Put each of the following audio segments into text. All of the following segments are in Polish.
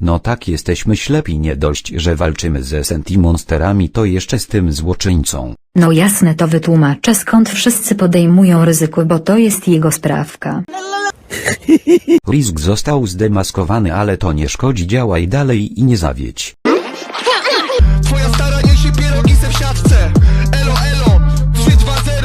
No tak jesteśmy ślepi nie dość, że walczymy ze Senti Monsterami to jeszcze z tym złoczyńcą. No jasne to wytłumaczę skąd wszyscy podejmują ryzyko, bo to jest jego sprawka. Risk został zdemaskowany ale to nie szkodzi działaj dalej i nie zawiedź. Twoja stara niesie pierogi se w siatce Elo elo 3-2-0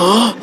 Ah!